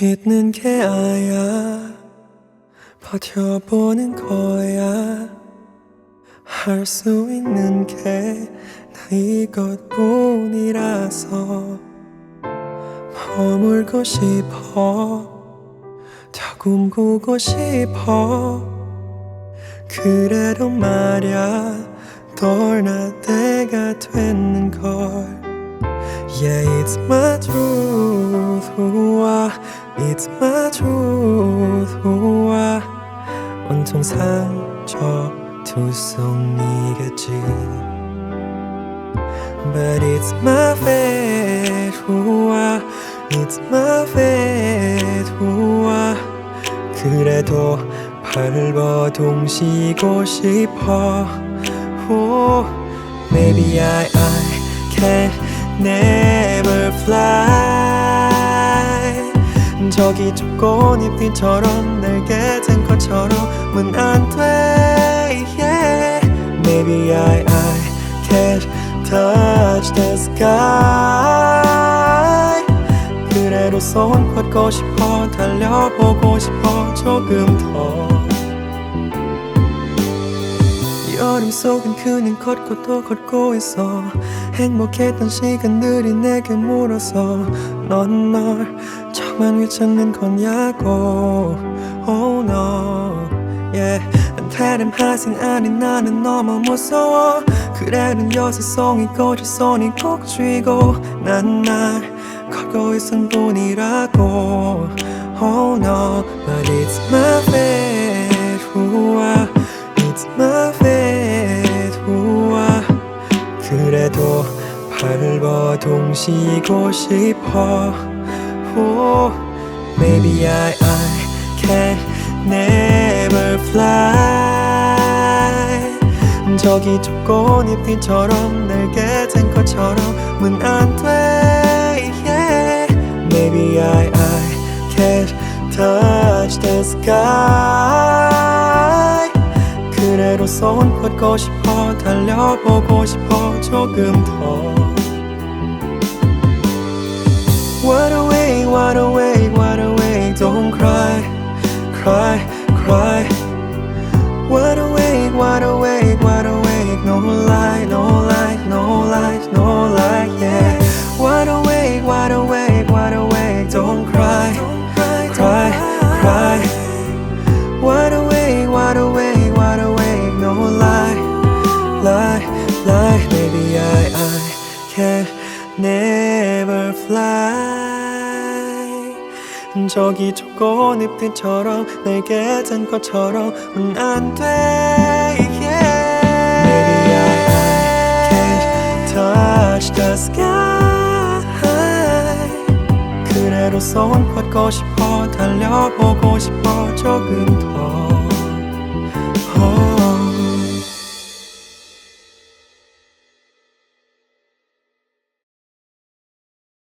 믿는 게 아야. 버텨보는 거야. 할 수 있는 게 나 이것뿐이라서. 머물고 싶어. 더 꿈꾸고 싶어. 그래도 말야 떠나 때가 됐는 걸. Yeah, it's my truth. 우와, truth. 우와, 온통 상처 두성이겠지. But it's my fate. 우와, it's my fate. 우와, 그래도 발버둥 쉬고 싶어. 오, maybe I, I can never 기저 꽃잎들처럼 날게 된 것처럼은 안 돼. Yeah. Maybe I, I can't touch the sky. 그래도 손 뻗고 싶어 달려보고 싶어 조금 더. 여름 속은 그냥 걷고 또 걷고 있어 행복했던 시간들이 내게 물어서 넌널 정말 괜찮는 거냐고. Oh no yeah. 다른 학생 아닌 나는 너무 무서워. 그래는 여사성이 고질 손이 꼭 쥐고 난날 걷고 있은 뿐이라고. Oh no but it's my fate. 우와 It's my fate. 우와 그래도 발버둥 쉬고 싶어 오, Maybe I, I can never fly 저기 저 꽃잎들처럼 날게 된 것처럼은 안 돼. Maybe I, I can't touch the sky. 그래도 손 뻗고 싶어 달려보고 싶어 조금 더. What wide awake, wide awake, don't cry, cry, cry. Wide awake, wide awake, wide awake, no lie, no lie, no lies, no lie, yeah. Wide awake, wide awake, wide awake, don't cry, cry, cry, cry. Wide awake, wide awake, wide awake, no lie, lie, lie. Maybe I, I can never fly. 저기 저 꽃잎들처럼 날게 된 것처럼은 안 돼. Yeah. Maybe I can't touch the sky. 그래도 손 뻗고 싶어 달려보고 싶어 조금 더.